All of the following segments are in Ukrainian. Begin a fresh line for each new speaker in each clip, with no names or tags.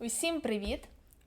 Усім привіт!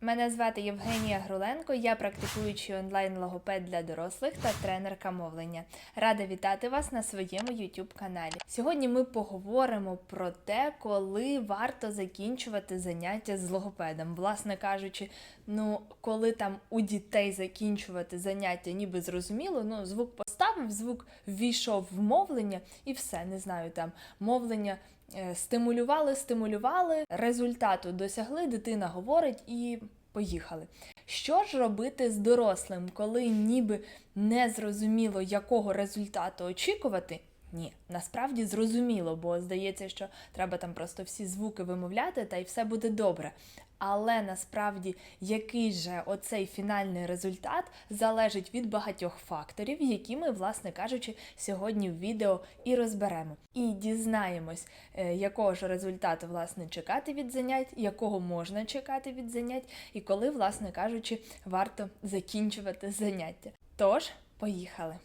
Мене звати Євгенія Груленко, я практикуючий онлайн-логопед для дорослих та тренерка мовлення. Рада вітати вас на своєму YouTube каналі. Сьогодні ми поговоримо про те, коли варто закінчувати заняття з логопедом. Власне кажучи, ну коли там у дітей закінчувати заняття, ніби зрозуміло, ну звук поставив, звук ввійшов в мовлення і все, не знаю, там мовлення. Е, Стимулювали, стимулювали, результату досягли, дитина говорить і поїхали. Що ж робити з дорослим, коли ніби не зрозуміло, якого результату очікувати? Ні, насправді зрозуміло, бо здається, що треба там просто всі звуки вимовляти, та й все буде добре. Але насправді який же оцей фінальний результат залежить від багатьох факторів, які ми, власне кажучи, сьогодні в відео і розберемо. І дізнаємось, е, якого ж результату власне чекати від занять, якого можна чекати від занять, і коли, власне кажучи, варто закінчувати заняття. Тож, поїхали!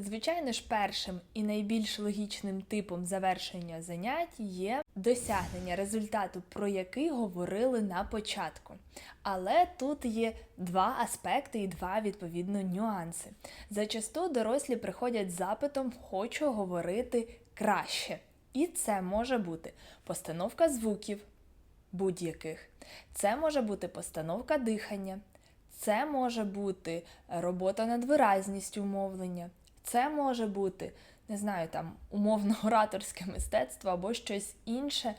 Звичайно ж, першим і найбільш логічним типом завершення занять є досягнення результату, про який говорили на початку. Але тут є два аспекти і два відповідно нюанси. Зачасту дорослі приходять з запитом Хочу говорити краще. І це може бути постановка звуків будь-яких. Це може бути постановка дихання, це може бути робота над виразністю мовлення. Це може бути, не знаю, там умовно ораторське мистецтво або щось інше.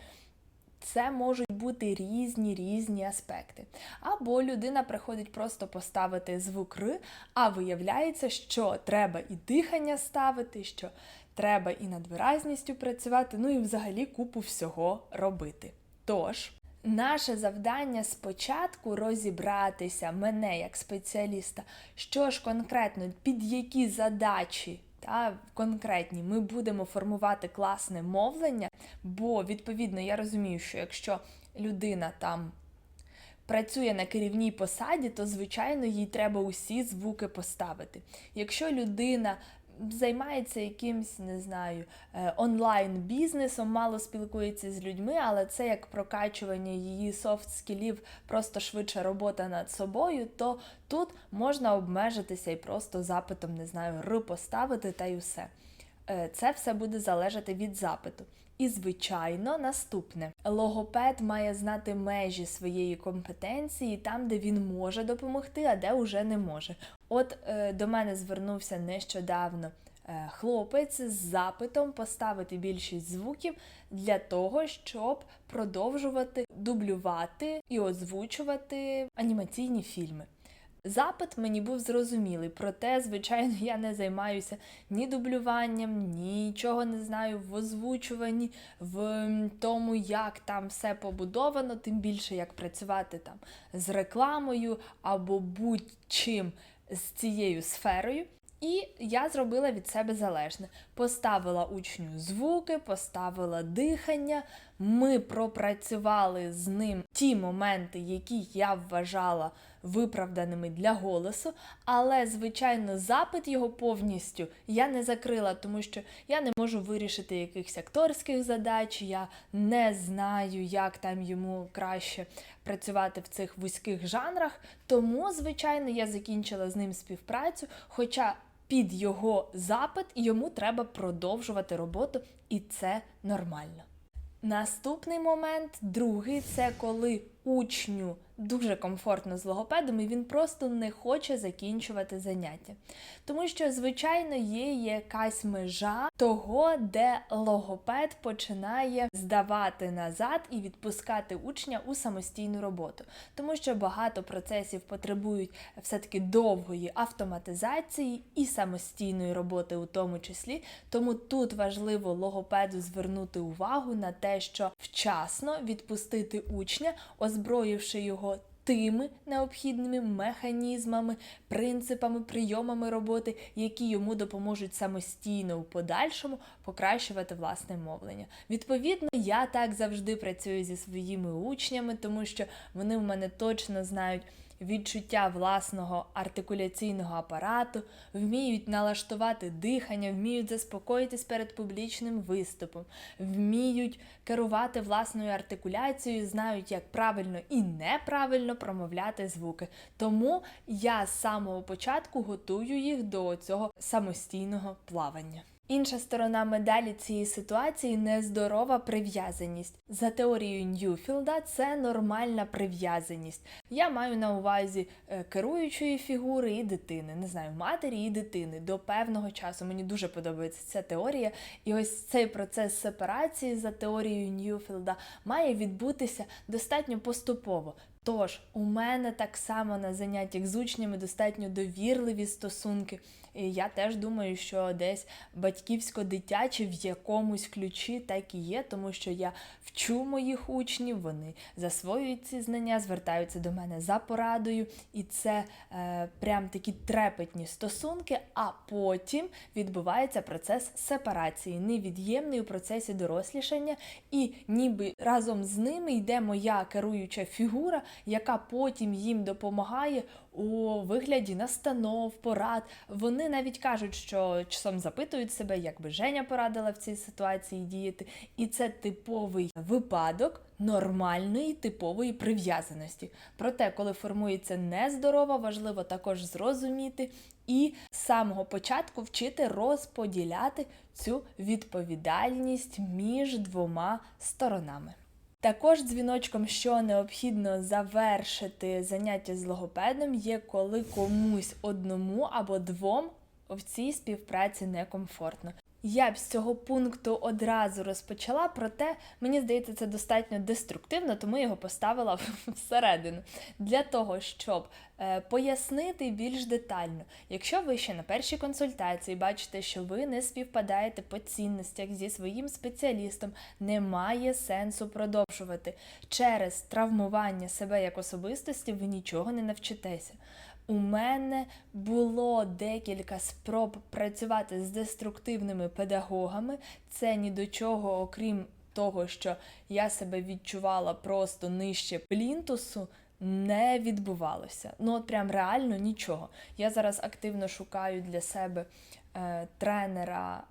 Це можуть бути різні різні аспекти. Або людина приходить просто поставити звук Р, а виявляється, що треба і дихання ставити, що треба і над виразністю працювати, ну і взагалі купу всього робити. Тож, Наше завдання спочатку розібратися мене як спеціаліста, що ж конкретно, під які задачі та конкретні ми будемо формувати класне мовлення, бо відповідно я розумію, що якщо людина там працює на керівній посаді, то звичайно їй треба усі звуки поставити. Якщо людина займається якимсь, не знаю, е, онлайн-бізнесом, мало спілкується з людьми, але це як прокачування її софт-скілів, просто швидша робота над собою, то тут можна обмежитися і просто запитом, не знаю, поставити та й усе. Е, Це все буде залежати від запиту. І, звичайно, наступне логопед має знати межі своєї компетенції там, де він може допомогти, а де вже не може. От е, до мене звернувся нещодавно е, хлопець з запитом поставити більшість звуків для того, щоб продовжувати дублювати і озвучувати анімаційні фільми. Запит мені був зрозумілий, проте, звичайно, я не займаюся ні дублюванням, нічого не знаю в озвучуванні, в тому, як там все побудовано, тим більше як працювати там з рекламою або будь-чим з цією сферою. І я зробила від себе залежне. Поставила учню звуки, поставила дихання. Ми пропрацювали з ним ті моменти, які я вважала виправданими для голосу, але, звичайно, запит його повністю я не закрила, тому що я не можу вирішити якихось акторських задач, я не знаю, як там йому краще працювати в цих вузьких жанрах. Тому, звичайно, я закінчила з ним співпрацю. Хоча під його запит йому треба продовжувати роботу, і це нормально. Наступний момент, другий, це коли учню дуже комфортно з логопедом, і він просто не хоче закінчувати заняття. Тому що, звичайно, є якась межа того, де логопед починає здавати назад і відпускати учня у самостійну роботу. Тому що багато процесів потребують все-таки довгої автоматизації і самостійної роботи, у тому числі. Тому тут важливо логопеду звернути увагу на те, що вчасно відпустити учня, озброївши його тими необхідними механізмами, принципами, прийомами роботи, які йому допоможуть самостійно у подальшому покращувати власне мовлення. Відповідно, я так завжди працюю зі своїми учнями, тому що вони в мене точно знають. Відчуття власного артикуляційного апарату, вміють налаштувати дихання, вміють заспокоїтись перед публічним виступом, вміють керувати власною артикуляцією, знають, як правильно і неправильно промовляти звуки. Тому я з самого початку готую їх до цього самостійного плавання. Інша сторона медалі цієї ситуації нездорова прив'язаність. За теорією Ньюфілда, це нормальна прив'язаність. Я маю на увазі е, керуючої фігури і дитини, не знаю, матері і дитини до певного часу. Мені дуже подобається ця теорія. І ось цей процес сепарації за теорією Ньюфілда має відбутися достатньо поступово. Тож у мене так само на заняттях з учнями достатньо довірливі стосунки. І я теж думаю, що десь батьківсько-дитяче в якомусь ключі так і є, тому що я вчу моїх учнів, вони засвоюють ці знання, звертаються до мене за порадою, і це е, прям такі трепетні стосунки. А потім відбувається процес сепарації, невід'ємний у процесі дорослішання, і ніби разом з ними йде моя керуюча фігура, яка потім їм допомагає у вигляді настанов, порад. Вони навіть кажуть, що часом запитують себе, як би Женя порадила в цій ситуації діяти. І це типовий випадок нормальної типової прив'язаності. Проте, коли формується нездорова, важливо також зрозуміти і з самого початку вчити розподіляти цю відповідальність між двома сторонами. Також дзвіночком, що необхідно завершити заняття з логопедом, є коли комусь одному або двом в цій співпраці некомфортно. Я б з цього пункту одразу розпочала, проте мені здається, це достатньо деструктивно, тому я його поставила всередину для того, щоб е, пояснити більш детально. Якщо ви ще на першій консультації бачите, що ви не співпадаєте по цінностях зі своїм спеціалістом, немає сенсу продовжувати. Через травмування себе як особистості ви нічого не навчитеся. У мене було декілька спроб працювати з деструктивними педагогами. Це ні до чого, окрім того, що я себе відчувала просто нижче плінтусу, не відбувалося. Ну, от прям реально нічого. Я зараз активно шукаю для себе е, тренера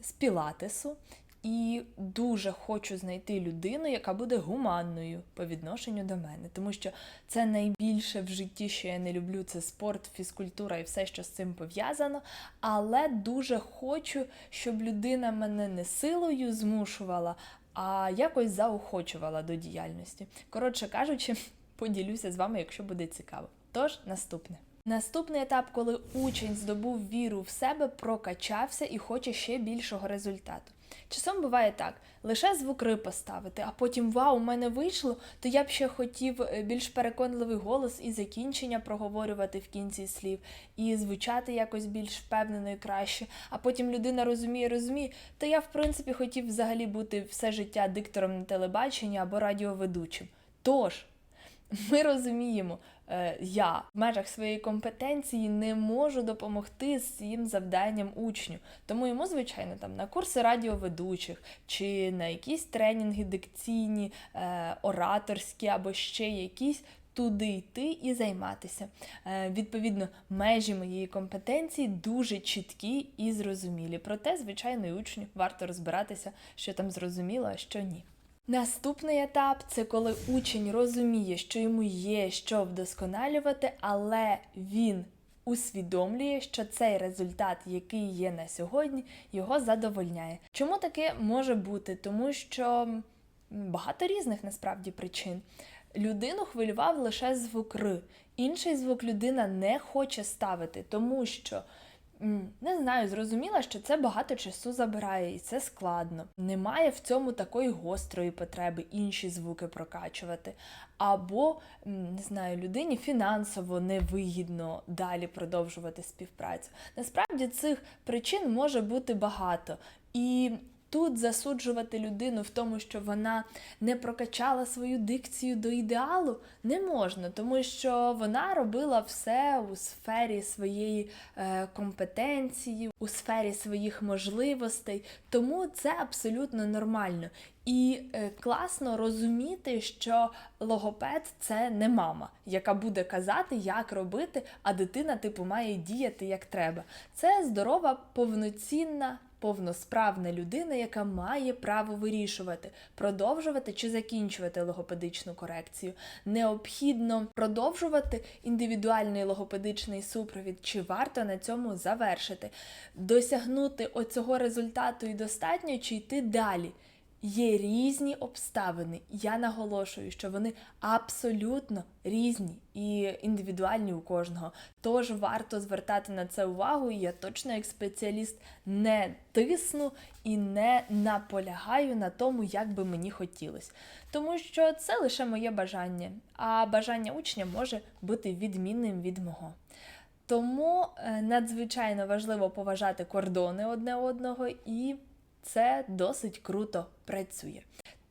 з пілатесу. І дуже хочу знайти людину, яка буде гуманною по відношенню до мене, тому що це найбільше в житті, що я не люблю, це спорт, фізкультура і все, що з цим пов'язано. Але дуже хочу, щоб людина мене не силою змушувала, а якось заохочувала до діяльності. Коротше кажучи, поділюся з вами, якщо буде цікаво. Тож, наступне. Наступний етап, коли учень здобув віру в себе, прокачався і хоче ще більшого результату. Часом буває так, лише звукри поставити, а потім вау, у мене вийшло, то я б ще хотів е, більш переконливий голос і закінчення проговорювати в кінці слів, і звучати якось більш впевнено і краще. А потім людина розуміє, розуміє, то я, в принципі, хотів взагалі бути все життя диктором на телебаченні або радіоведучим. Тож. Ми розуміємо, я в межах своєї компетенції не можу допомогти з цим завданням учню. Тому йому, звичайно, там на курси радіоведучих чи на якісь тренінги дикційні, е, ораторські або ще якісь. Туди йти і займатися. Е, відповідно, межі моєї компетенції дуже чіткі і зрозумілі. Проте, звичайно, і учню варто розбиратися, що там зрозуміло, а що ні. Наступний етап це коли учень розуміє, що йому є що вдосконалювати, але він усвідомлює, що цей результат, який є на сьогодні, його задовольняє. Чому таке може бути? Тому що багато різних насправді причин. Людину хвилював лише звук Р. Інший звук людина не хоче ставити, тому що не знаю, зрозуміла, що це багато часу забирає, і це складно. Немає в цьому такої гострої потреби інші звуки прокачувати. Або, не знаю, людині фінансово невигідно далі продовжувати співпрацю. Насправді цих причин може бути багато. І тут засуджувати людину в тому, що вона не прокачала свою дикцію до ідеалу, не можна, тому що вона робила все у сфері своєї е, компетенції, у сфері своїх можливостей. Тому це абсолютно нормально. І е, класно розуміти, що логопед це не мама, яка буде казати, як робити, а дитина, типу, має діяти як треба. Це здорова, повноцінна, повносправна людина, яка має право вирішувати, продовжувати чи закінчувати логопедичну корекцію. Необхідно продовжувати індивідуальний логопедичний супровід, чи варто на цьому завершити, досягнути оцього результату і достатньо, чи йти далі. Є різні обставини. Я наголошую, що вони абсолютно різні і індивідуальні у кожного. Тож варто звертати на це увагу. І я точно як спеціаліст не тисну і не наполягаю на тому, як би мені хотілося. Тому що це лише моє бажання, а бажання учня може бути відмінним від мого. Тому е, надзвичайно важливо поважати кордони одне одного і це досить круто працює.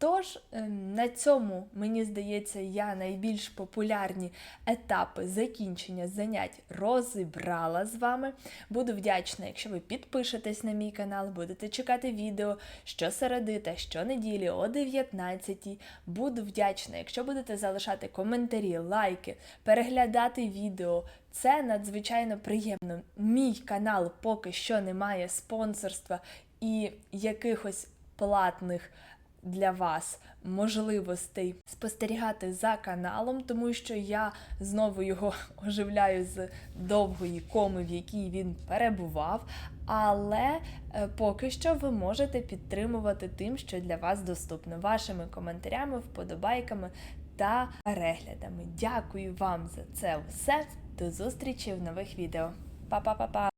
Тож ем, на цьому, мені здається, я найбільш популярні етапи закінчення занять розібрала з вами. Буду вдячна, якщо ви підпишетесь на мій канал, будете чекати відео щосереди та щонеділі о 19 Буду вдячна, якщо будете залишати коментарі, лайки, переглядати відео. Це надзвичайно приємно. Мій канал поки що не має спонсорства і якихось платних для вас можливостей спостерігати за каналом, тому що я знову його оживляю з довгої коми, в якій він перебував. Але е, поки що ви можете підтримувати тим, що для вас доступно, вашими коментарями, вподобайками та переглядами. Дякую вам за це все. До зустрічі в нових відео. Па-па-па-па!